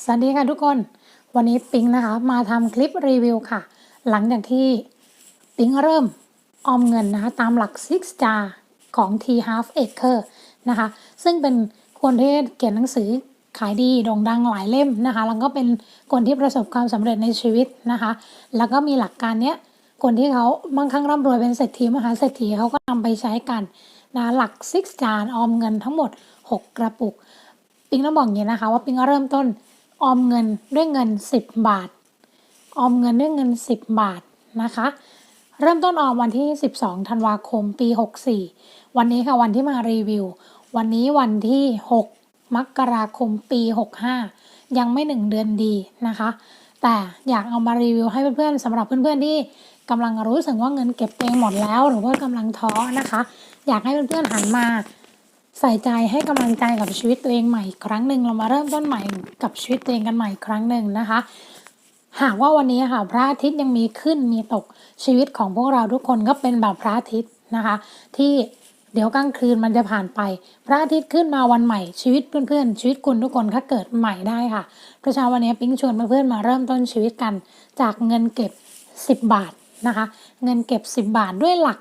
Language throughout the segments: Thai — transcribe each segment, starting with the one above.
สวัสดีค่ะทุกคน วันนี้ปิงนะคะมาทำคลิปรีวิวค่ะ หลังจากที่ปิงเริ่มออมเงินนะคะตามหลัก Six Jar ของ T Half Acre นะคะ ซึ่งเป็นคนที่เขียนหนังสือขายดีโด่งดังหลายเล่มนะคะ แล้วก็เป็นคนที่ประสบความสำเร็จในชีวิตนะคะ แล้วก็มีหลักการเนี้ยคนที่เขาบางครั้งร่ำรวยเป็นเศรษฐีมหาเศรษฐีเขาก็นำไปใช้กันนะหลัก Six Jar ออมเงินทั้งหมด 6 กระปุก ปิงต้องบอกอย่างนี้นะคะว่าปิงก็เริ่มต้น ออมเงินด้วยเงิน 10 บาท ออมเงินด้วยเงิน 10 บาทนะคะ เริ่มต้นออมวันที่ 12 ธันวาคม ปี 64 วันนี้ค่ะวันที่มารีวิว วันนี้วันที่ 6 มกราคม ปี 65 ยังไม่ 1 เดือนดีนะคะ แต่อยากเอามารีวิวให้เพื่อนๆสำหรับเพื่อนๆที่กำลังรู้สึกว่าเงินเก็บเองหมดแล้ว หรือว่ากำลังท้อนะคะ อยากให้เพื่อนๆหันมา ใส่ใจให้กำลังใจกับชีวิตตัวเองใหม่อีกครั้งหนึ่งเรามาเริ่มต้นใหม่กับชีวิตตัวเองกันใหม่อีกครั้งหนึ่งนะคะ หากว่าวันนี้ค่ะพระอาทิตย์ยังมีขึ้นมีตกชีวิตของพวกเราทุกคนก็เป็นแบบพระอาทิตย์นะคะ ที่เดี๋ยวกลางคืนมันจะผ่านไป พระอาทิตย์ขึ้นมาวันใหม่ชีวิตเพื่อนๆชีวิตคุณทุกคนก็เกิดใหม่ได้ค่ะพระฉะนั้นวันนี้ปิ๊งชวนเพื่อนๆมาเริ่มต้นชีวิตกัน จากเงินเก็บ 10 บาทนะคะ เงินเก็บ 10 บาทด้วยหลัก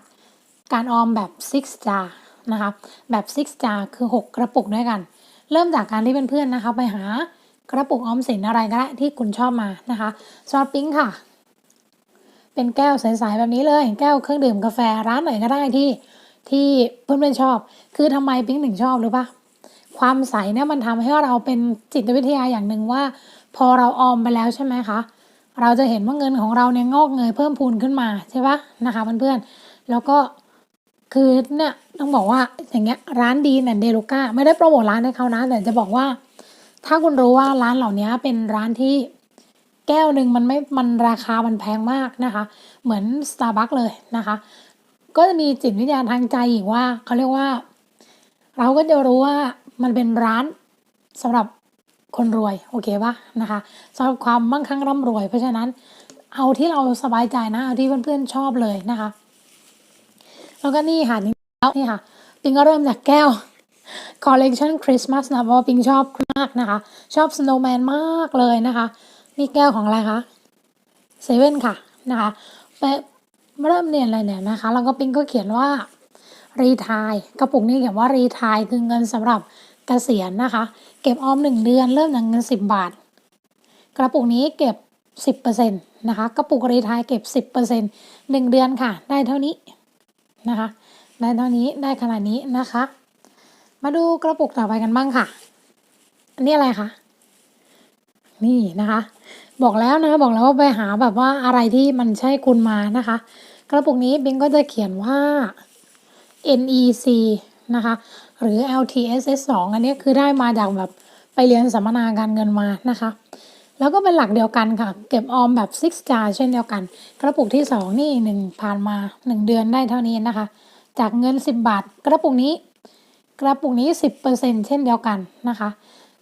การออมแบบ six jar นะคะ แบบ six jar คือ 6 กระปุกด้วยกัน เริ่มจากการที่เพื่อนๆนะคะ ไปหากระปุกออมสินอะไรก็ได้ที่คุณชอบมานะคะซอสปิ้งค่ะ เป็นแก้วใสๆแบบนี้เลย แก้วเครื่องดื่มกาแฟร้านไหนก็ได้ที่ที่เพื่อนๆชอบ คือทำไมปิ้งถึงชอบหรือปะความใสเนี่ยมันทำให้เราเป็นจิตวิทยาอย่างหนึ่งว่า พอเราออมไปแล้วใช่ไหมคะเราจะเห็นว่าเงินของเราเนี่ยงอกเงยเพิ่มพูนขึ้นมาใช่ปะนะคะเพื่อนๆแล้วก็ คือเนี่ยต้องบอกว่าอย่างเงี้ยร้านดีเนี่ยเดลูก้าไม่ได้โปรโมทร้านให้เขานะ แต่จะบอกว่า ถ้าคุณรู้ว่าร้านเหล่านี้เป็นร้านที่แก้วหนึ่งมันไม่มันราคามันแพงมากนะคะ เหมือน Starbucks เลยนะคะ ก็จะมีจิตวิทยาทางใจอีกว่าเขาเรียกว่า เราก็จะรู้ว่ามันเป็นร้านสำหรับคนรวยโอเคปะนะคะสำหรับความมั่งคั่งร่ำรวย เพราะฉะนั้นเอาที่เราสบายใจนะเอาที่เพื่อนๆชอบเลยนะคะ แล้วก็นี่ค่ะนี่แล้วนี่ค่ะปิงก็เริ่มจากแก้ว collection Christmas นะเพราะว่าปิงชอบมากนะคะ ชอบ snowman มากเลยนะคะ นี่แก้วของอะไรคะเซเว่นค่ะนะคะไปเริ่มเรียนอะไรเนี่ยนะคะ แล้วก็ปิงก็เขียนว่ารีทายกระปุกนี้เขียนว่ารีทายคือเงินสำหรับเกษียณนะคะ เก็บออมหนึ่งเดือนเริ่มจากเงินสิบบาท กระปุกนี้เก็บสิบเปอร์เซ็นต์นะคะกระปุกรีทายเก็บสิบเปอร์เซ็นต์หนึ่งเดือนค่ะ ได้เท่านี้ นะคะ ได้เท่านี้ได้ขนาดนี้นะคะ มาดูกระปุกต่อไปกันบ้างค่ะ อันนี้อะไรคะ นี่นะคะ บอกแล้วนะบอกแล้วว่าไปหาแบบว่าอะไรที่มันใช่คุณมานะคะ กระปุกนี้บิงก็จะเขียนว่า NEC นะคะ หรือ LTSS 2อันนี้คือได้มาจากแบบไปเรียนสัมมนาการเงินมานะคะ แล้วก็เป็นหลักเดียวกันค่ะ เก็บออมแบบ six jar เช่นเดียวกัน กระปุกที่สองนี่หนึ่งผ่านมาหนึ่งเดือนได้เท่านี้นะคะ จากเงินสิบบาท กระปุกนี้ กระปุกนี้สิบเปอร์เซ็นเช่นเดียวกันนะคะ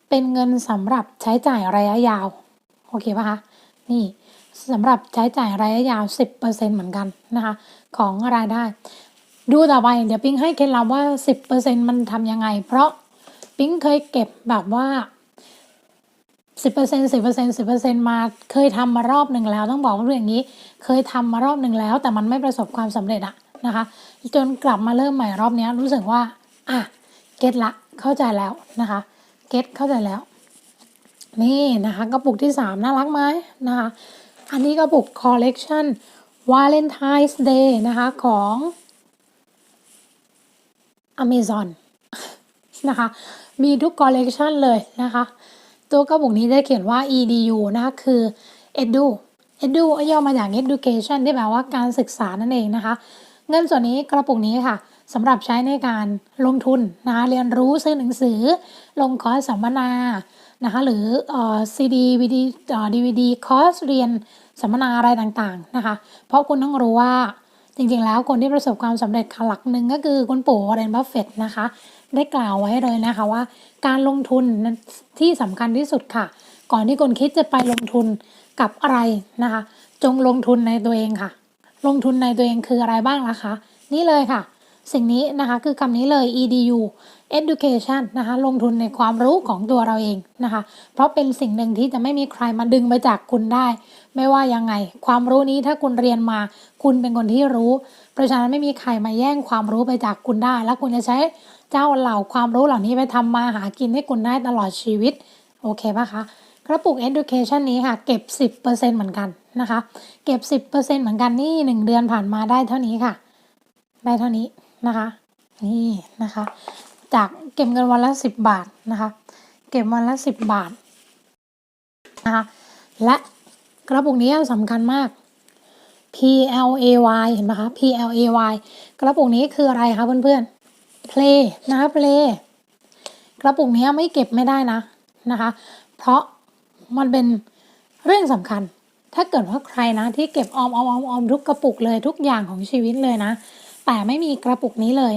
เป็นเงินสำหรับใช้จ่ายระยะยาว โอเคปะคะ นี่สำหรับใช้จ่ายระยะยาวสิบเปอร์เซ็นเหมือนกันนะคะ ของรายได้ ดูต่อไปเดี๋ยวปิ๊งให้เคล็ดลับว่าสิบเปอร์เซ็นมันทำยังไง เพราะปิ๊งเคยเก็บแบบว่า สิบเปอร์เซ็นสิบเปอร์เซ็นสิบเปอร์เซ็นมาเคยทำมารอบหนึ่งแล้ว ต้องบอกว่าเรื่องนี้ เคยทำมารอบหนึ่งแล้ว แต่มันไม่ประสบความสำเร็จอะนะคะ จนกลับมาเริ่มใหม่รอบนี้รู้สึกว่าอะเก็ตละเข้าใจแล้วนะคะเก็ตเข้าใจแล้ว นี่นะคะกระปุกที่สามน่ารักไหมนะคะ อันนี้กระปุก collection Valentine's Day นะคะของ Amazon นะคะ มีทุกคอลเลกชันเลยนะคะ ตัวกระปุกนี้จะเขียนว่า edu นะคะคือ edu edu ย่อมาจาก education ที่แปลว่าการศึกษานั่นเองนะคะ เงินส่วนนี้กระปุกนี้ค่ะสำหรับใช้ในการลงทุนนะคะเรียนรู้ซื้อหนังสือ ลงคอร์สสัมมนานะคะหรือเอ่อ CD VD เอ่อ DVD คอร์สเรียนสัมมนาอะไรต่างๆนะคะ เพราะคุณต้องรู้ว่าจริงๆแล้วคนที่ประสบความสำเร็จหลักหนึ่งก็คือคุณปู่วอร์เรนบัฟเฟตนะคะ ได้กล่าวไว้เลยนะคะว่า การลงทุนนั้นที่สำคัญที่สุดค่ะ ก่อนที่คุณคิดจะไปลงทุนกับอะไรนะคะ จงลงทุนในตัวเองค่ะ ลงทุนในตัวเองคืออะไรบ้างล่ะคะ นี่เลยค่ะ สิ่งนี้นะคะคือคำนี้เลย edu education นะคะ ลงทุนในความรู้ของตัวเราเองนะคะ เพราะเป็นสิ่งหนึ่งที่จะไม่มีใครมาดึงไปจากคุณได้ ไม่ว่ายังไง ความรู้นี้ถ้าคุณเรียนมา คุณเป็นคนที่รู้ เพราะฉะนั้นไม่มีใครมาแย่งความรู้ไปจากคุณได้ แล้วคุณจะใช้ เจ้าเหล่าความรู้เหล่านี้ไปทำมาหากินให้คุณได้ตลอดชีวิต โอเคปะคะ กระปุก education นี้ค่ะ เก็บ 10%เหมือนกันนะคะ เก็บ 10%เหมือนกันนี่ 1 เดือนผ่านมาได้เท่านี้ค่ะ ได้เท่านี้นะคะ นี่นะคะ จากเก็บเงินวันละ 10 บาทนะคะ เก็บวันละ 10 บาทนะคะและกระปุกนี้สำคัญมาก PLAY เห็นไหมคะ PLAY กระปุกนี้คืออะไรคะเพื่อนๆ Play นะคะ Play กระปุกนี้ไม่เก็บไม่ได้นะนะคะ เพราะมันเป็นเรื่องสำคัญ ถ้าเกิดว่าใครนะ ที่เก็บออมออมออมออมทุกกระปุกเลยทุกอย่างของชีวิตเลยนะ แต่ไม่มีกระปุกนี้เลย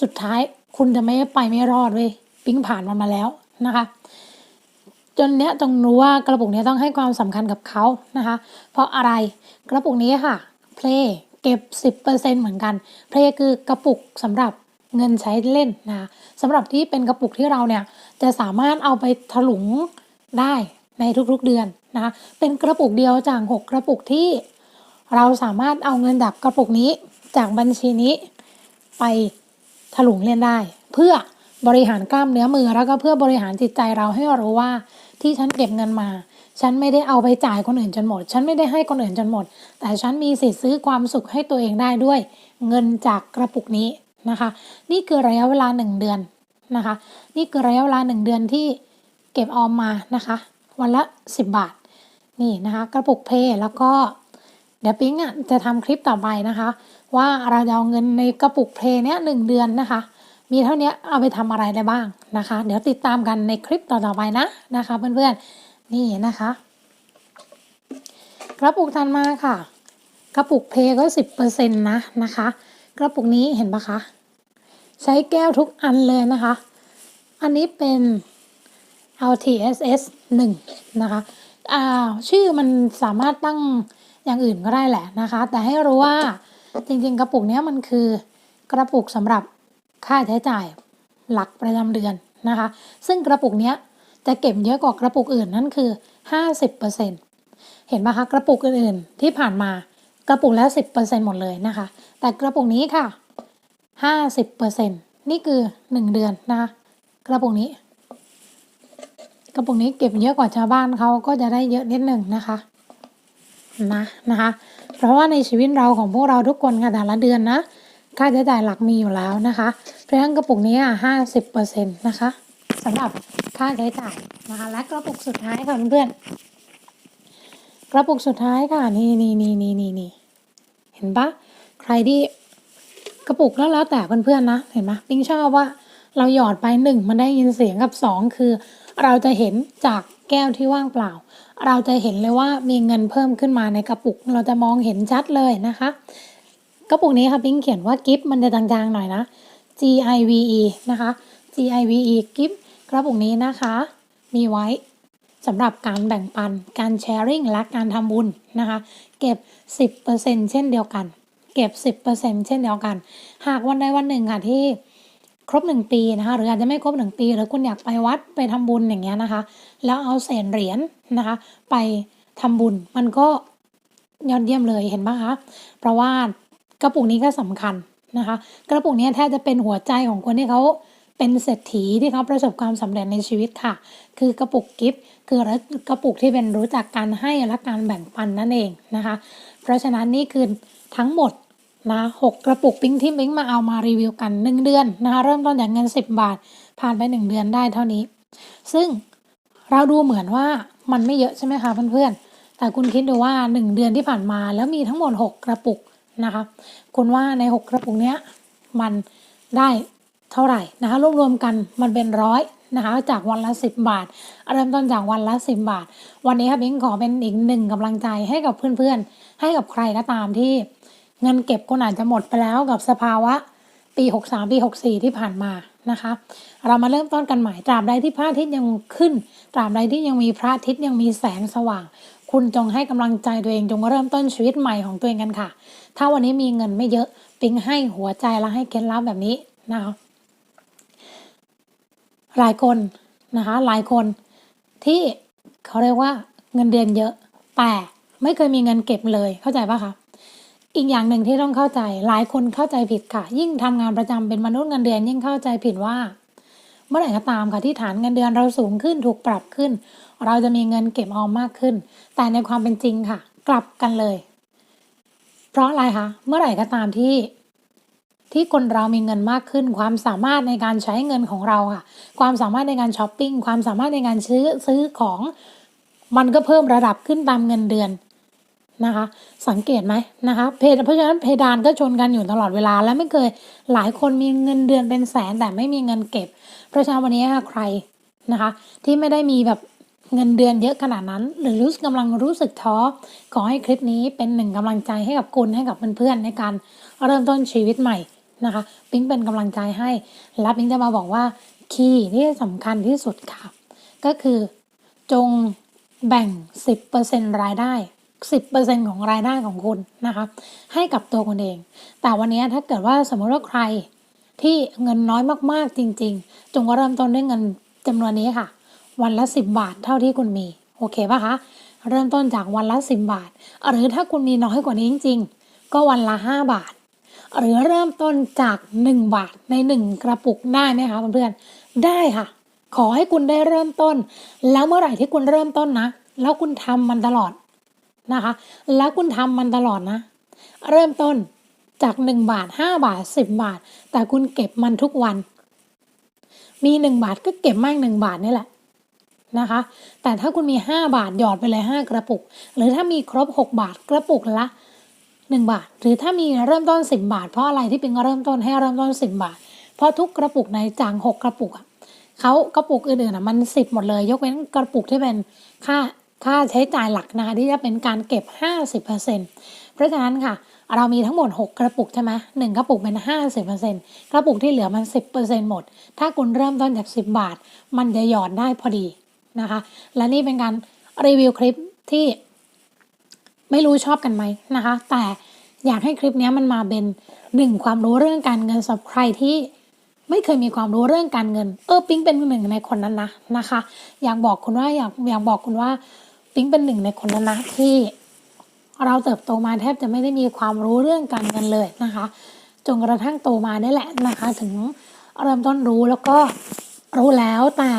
สุดท้ายคุณจะไม่ไปไม่รอดเว้ยปิ้งผ่านมันมาแล้วนะคะ จนเนี้ยต้องรู้ว่ากระปุกนี้ต้องให้ความสำคัญกับเขานะคะ เพราะอะไรกระปุกนี้ค่ะ Play เก็บ 10%เหมือนกัน Play คือกระปุกสำหรับ เงินใช้เล่นนะสำหรับที่เป็นกระปุกที่เราเนี่ยจะสามารถเอาไปถลุงได้ในทุกๆเดือนนะคะเป็นกระปุกเดียวจากหกกระปุกที่เราสามารถเอาเงินจากกระปุกนี้จากบัญชีนี้ไปถลุงเล่นได้ เพื่อบริหารกล้ามเนื้อมือแล้วก็เพื่อบริหารจิตใจเราให้รู้ว่าที่ฉันเก็บเงินมา ฉันไม่ได้เอาไปจ่ายคนอื่นจนหมด ฉันไม่ได้ให้คนอื่นจนหมด แต่ฉันมีสิทธิ์ซื้อความสุขให้ตัวเองได้ด้วย เงินจากกระปุกนี้ นะคะ นี่คือระยะเวลาหนึ่งเดือนนะคะ นี่คือระยะเวลาหนึ่งเดือนที่เก็บออมมานะคะ วันละ 10 บาท นี่นะคะกระปุกเพย์แล้วก็เดี๋ยวปิ๊งอะจะทำคลิปต่อไปนะคะ ว่าเราจะเอาเงินในกระปุกเพลย์เนี้ยหนึ่งเดือนนะคะ มีเท่านี้เอาไปทำอะไรได้บ้างนะคะ เดี๋ยวติดตามกันในคลิปต่อๆไปนะนะคะ เพื่อนๆนี่นะคะ กระปุกทันมาค่ะ กระปุกเพลย์ก็สิบเปอร์เซ็นต์นะนะคะ กระปุกนี้เห็นปะคะ ใช้แก้วทุกอันเลยนะคะ อันนี้เป็น LTSS 1 นะคะอ่าชื่อมันสามารถตั้งอย่างอื่นก็ได้แหละนะคะ แต่ให้รู้ว่าจริงๆ กระปุกนี้มันคือกระปุกสำหรับค่าใช้จ่ายหลักประจำเดือนนะคะ ซึ่งกระปุกนี้จะเก็บเยอะกว่ากระปุกอื่นนั่นคือ 50%เห็นไหมคะกระปุกอื่นๆที่ผ่านมา กระปุกละ 10%หมดเลยนะคะ แต่กระปุกนี้ค่ะ 50%นี่คือ 1 เดือนนะคะกระปุกนี้ กระปุกนี้เก็บเยอะกว่าชาวบ้านเขาก็จะได้เยอะนิดหนึ่งนะคะนะนะคะ เพราะว่าในชีวิตเราของพวกเราทุกคนค่ะแต่ละเดือนนะค่าใช้จ่ายหลักมีอยู่แล้วนะคะ เพราะฉะนั้นกระปุกนี้อะห้าสิบเปอร์เซ็นต์นะคะสำหรับค่าใช้จ่ายนะคะ และกระปุกสุดท้ายค่ะเพื่อนกระปุกสุดท้ายค่ะนี่นี่นี่นี่นี่นี่ เห็นปะใครที่กระปุกแล้วแล้วแต่เพื่อนๆนะเห็นไหมปิ้งชอบว่าเราหยอดไปหนึ่งมันได้ยินเสียงกับสองคือ เราจะเห็นจากแก้วที่ว่างเปล่า เราจะเห็นเลยว่ามีเงินเพิ่มขึ้นมาในกระปุก เราจะมองเห็นชัดเลยนะคะ กระปุกนี้ค่ะปิ้งเขียนว่ากิฟมันจะจางๆหน่อยนะ G I V E นะคะ G I V E กิฟกระปุกนี้นะคะ มีไว้สำหรับการแบ่งปัน การแชร์ริ่งและการทำบุญนะคะ เก็บ 10%เช่นเดียวกัน เก็บ 10%เช่นเดียวกัน หากวันใดวันหนึ่งค่ะที่ครบหนึ่งปีนะคะหรืออาจจะไม่ครบหนึ่งปี หรือคุณอยากไปวัดไปทำบุญอย่างเงี้ยนะคะ แล้วเอาเศษเหรียญนะคะ ไปทำบุญมันก็ยอดเยี่ยมเลยเห็นปะคะ เพราะว่ากระปุกนี้ก็สำคัญนะคะ กระปุกนี้แทบจะเป็นหัวใจของคนที่เขาเป็นเศรษฐีที่เขาประสบความสำเร็จในชีวิตค่ะ คือกระปุกกิฟต์ คือกระปุกที่เป็นรู้จักการให้และการแบ่งปันนั่นเองนะคะ เพราะฉะนั้นนี่คือทั้งหมดนะหกกระปุกปิ้งที่ปิ้งมาเอามารีวิวกันหนึ่งเดือนนะคะเริ่มต้นจากเงิน 10 บาท ผ่านไป 1 เดือนได้เท่านี้ ซึ่งเราดูเหมือนว่ามันไม่เยอะใช่ไหมคะเพื่อนๆ แต่คุณคิดดูว่า 1 เดือนที่ผ่านมาแล้วมีทั้งหมด 6 กระปุกนะคะคุณว่าใน 6 กระปุกเนี้ยมันได้เท่าไหร่นะคะรวมๆกันมันเป็นร้อย นะคะจากวันละ 10 บาท เริ่มต้นจากวันละ 10 บาท วันนี้ค่ะบิงขอเป็นอีกหนึ่งกำลังใจให้กับเพื่อนๆ ให้กับใครก็ตามที่เงินเก็บคุณอาจจะหมดไปแล้วกับสภาวะปี 63 ปี 64 ที่ผ่านมานะคะ เรามาเริ่มต้นกันใหม่ตราบใดที่พระอาทิตย์ยังขึ้น ตราบใดที่ยังมีพระอาทิตย์ยังมีแสงสว่าง คุณจงให้กำลังใจตัวเองจงเริ่มต้นชีวิตใหม่ของตัวเองกันค่ะ ถ้าวันนี้มีเงินไม่เยอะปิ๊งให้หัวใจและให้เคล็ดลับแบบนี้นะคะ หลายคนนะคะหลายคนที่เขาเรียกว่าเงินเดือนเยอะ แต่ไม่เคยมีเงินเก็บเลยเข้าใจปะคะอีกอย่างหนึ่งที่ต้องเข้าใจหลายคนเข้าใจผิดค่ะ ยิ่งทำงานประจำเป็นมนุษย์เงินเดือนยิ่งเข้าใจผิดว่า เมื่อไหร่ก็ตามค่ะที่ฐานเงินเดือนเราสูงขึ้นถูกปรับขึ้น เราจะมีเงินเก็บออมมากขึ้น แต่ในความเป็นจริงค่ะ กลับกันเลย เพราะอะไรคะเมื่อไหร่ก็ตามที่ ที่คนเรามีเงินมากขึ้น ความสามารถในการใช้เงินของเราค่ะ ความสามารถในการช้อปปิ้งความสามารถในการซื้อซื้อของ มันก็เพิ่มระดับขึ้นตามเงินเดือนนะคะ สังเกตไหมนะคะเพดเพราะฉะนั้นเพดานก็ชนกันอยู่ตลอดเวลาและไม่เคยหลายคนมีเงินเดือนเป็นแสนแต่ไม่มีเงินเก็บ เพราะฉะนั้นวันนี้ค่ะใครนะคะ ที่ไม่ได้มีแบบเงินเดือนเยอะขนาดนั้น หรือรู้สึกกำลังรู้สึกท้อขอให้คลิปนี้เป็นหนึ่งกำลังใจให้กับคุณให้กับเพื่อนๆในการเริ่มต้นชีวิตใหม่ นะคะ ปิ๊งเป็นกำลังใจให้และปิ๊งจะมาบอกว่าคีย์ที่สำคัญที่สุดค่ะ ก็คือจงแบ่ง 10%รายได้ 10%ของรายได้ของคุณนะคะ ให้กับตัวคุณเอง แต่วันนี้ถ้าเกิดว่าสมมติว่าใครที่เงินน้อยมากๆจริง ๆ จงเริ่มต้นด้วยเงินจำนวนนี้ค่ะ วันละ 10 บาทเท่าที่คุณมี โอเคปะคะ เริ่มต้นจากวันละ 10 บาท หรือถ้าคุณมีน้อยกว่านี้จริง ๆ ก็วันละ 5 บาท หรือเริ่มต้นจาก 1 บาทใน 1 กระปุกได้ไหมคะเพื่อนๆได้ค่ะ ขอให้คุณได้เริ่มต้น แล้วเมื่อไหร่ที่คุณเริ่มต้นนะ แล้วคุณทำมันตลอดนะคะ แล้วคุณทำมันตลอดนะ เริ่มต้นจาก 1 บาท 5 บาท 10 บาท แต่คุณเก็บมันทุกวัน มี 1 บาทก็เก็บมาก 1 บาทนี่แหละนะคะ แต่ถ้าคุณมี 5 บาทหยอดไปเลย 5 กระปุก หรือถ้ามีครบ 6 บาทกระปุกละ 1 บาท หรือถ้ามีเริ่มต้น 10 บาท เพราะอะไรที่เป็นเริ่มต้นให้เริ่มต้น 10 บาท เพราะทุกกระปุกในจาง 6 กระปุกอะเขากระปุกอื่นๆอะมัน 10 หมดเลย ยกเว้นกระปุกที่เป็นค่าค่าใช้จ่ายหลักนะคะที่จะเป็นการเก็บ 50%เพราะฉะนั้นค่ะ เรามีทั้งหมด 6 กระปุกใช่ไหมหนึ่งกระปุกเป็น 50%กระปุกที่เหลือมัน 10%หมด ถ้าคุณเริ่มต้นจาก 10 บาท มันจะหยอดได้พอดีนะคะ และนี่เป็นการรีวิวคลิปที่ ไม่รู้ชอบกันไหมนะคะ แต่อยากให้คลิปนี้มันมาเป็นหนึ่งความรู้เรื่องการเงินสำหรับใครที่ไม่เคยมีความรู้เรื่องการเงิน เออปิ๊งเป็นหนึ่งในคนนั้นนะนะคะ อยากบอกคุณว่าอยากอยากบอกคุณว่าปิ๊งเป็นหนึ่งในคนนั้นนะที่เราเติบโตมาแทบจะไม่ได้มีความรู้เรื่องการเงินเลยนะคะจนกระทั่งโตมาได้แหละนะคะ ถึงเริ่มต้นรู้แล้วก็รู้แล้วแต่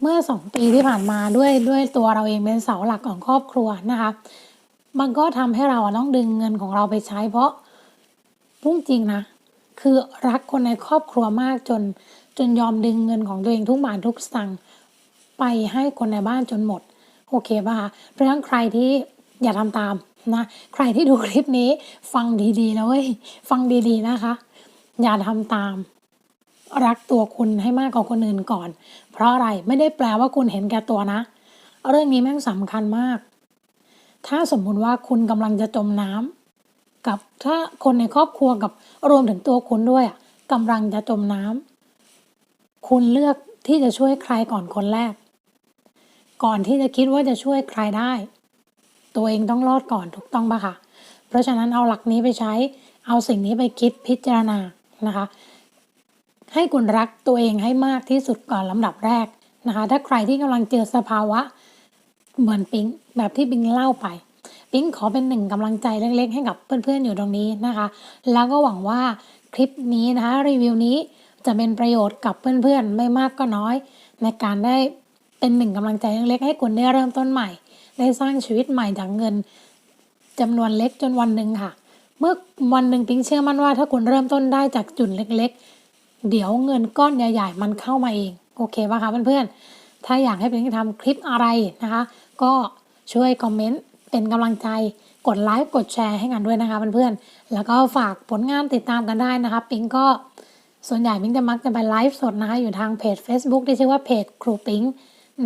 เมื่อสองปีที่ผ่านมาด้วยด้วยตัวเราเองเป็นเสาหลักของครอบครัวนะคะ มันก็ทำให้เราต้องดึงเงินของเราไปใช้ เพราะพุ่งจริงนะคือรักคนในครอบครัวมากจนจนยอมดึงเงินของตัวเองทุกบาททุกสตังค์ไปให้คนในบ้านจนหมด โอเคป่ะเพราะฉะนั้นใครที่อย่าทำตามนะใครที่ดูคลิปนี้ฟังดีๆนะเว้ยฟังดีๆนะคะ อย่าทำตาม รักตัวคุณให้มากกว่าคนอื่นก่อน เพราะอะไรไม่ได้แปลว่าคุณเห็นแก่ตัวนะ เรื่องนี้แม่งสำคัญมาก ถ้าสมมุติว่าคุณกำลังจะจมน้ำกับถ้าคนในครอบครัวกับรวมถึงตัวคุณด้วยอะกำลังจะจมน้ำคุณเลือกที่จะช่วยใครก่อนคนแรก ก่อนที่จะคิดว่าจะช่วยใครได้ ตัวเองต้องรอดก่อนถูกต้องปะคะเพราะฉะนั้นเอาหลักนี้ไปใช้ เอาสิ่งนี้ไปคิดพิจารณานะคะ ให้คุณรักตัวเองให้มากที่สุดก่อนลำดับแรกนะคะ ถ้าใครที่กำลังเจอสภาวะเหมือนปิงแบบที่ปิงเล่าไป ปิงขอเป็นหนึ่งกำลังใจเล็กๆ ให้กับเพื่อนๆอยู่ตรงนี้นะคะ แล้วก็หวังว่าคลิปนี้นะคะรีวิวนี้จะเป็นประโยชน์กับเพื่อนๆ ไม่มากก็น้อย ในการได้เป็นหนึ่งกำลังใจเล็กๆ ให้คุณได้เริ่มต้นใหม่ ได้สร้างชีวิตใหม่จากเงินจำนวนเล็กจนวันหนึ่งค่ะ เมื่อวันหนึ่งปิงเชื่อมั่นว่าถ้าคุณเริ่มต้นได้จากจุดเล็กๆ เดี๋ยวเงินก้อนใหญ่ๆมันเข้ามาเอง โอเคป่ะคะเพื่อนๆ ถ้าอยากให้ปิงทำคลิปอะไรนะคะ ก็ช่วยคอมเมนต์เป็นกำลังใจกดไลค์กดแชร์ให้กันด้วยนะคะเพื่อนๆ แล้วก็ฝากผลงานติดตามกันได้นะคะปิงก็ส่วนใหญ่ปิงจะมักจะไปไลฟ์สดนะคะอยู่ทางเพจ Facebook ที่ชื่อว่าเพจครูปิง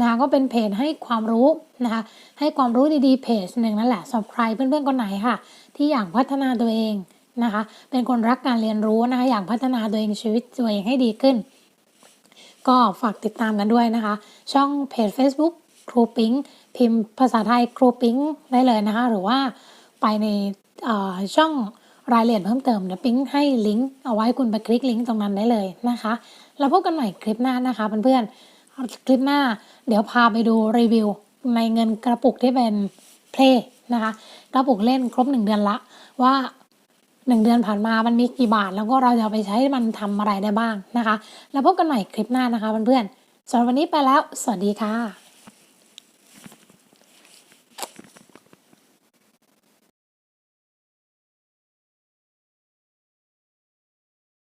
นะคะก็เป็นเพจให้ความรู้นะคะให้ความรู้ดีๆเพจหนึ่งนั่นแหละสำหรับใครเพื่อนๆคนไหนค่ะ ที่อยากพัฒนาตัวเอง นะคะ เป็นคนรักการเรียนรู้นะคะ อยากพัฒนาตัวเองชีวิตตัวเองให้ดีขึ้น ก็ฝากติดตามกันด้วยนะคะ ช่องเพจ Facebook ครูปิงพิมพ์ภาษาไทยครูปิงได้เลยนะคะ หรือว่าไปในช่องรายละเอียดเพิ่มเติมเดี๋ยวปิ๊งให้ลิงก์เอาไว้คุณไปคลิกลิงก์ตรงนั้นได้เลยนะคะ แล้วพบกันใหม่คลิปหน้านะคะเพื่อนๆคลิปหน้า เดี๋ยวพาไปดูรีวิวในเงินกระปุกที่เป็นเพลนะคะกระปุกเล่นครบหนึ่งเดือนละว่า หนึ่งเดือนผ่านมามันมีกี่บาท แล้วก็เราจะไปใช้มันทำอะไรได้บ้างนะคะ แล้วพบกันใหม่คลิปหน้านะคะเพื่อนๆสำหรับวันนี้ไปแล้ว สวัสดีค่ะ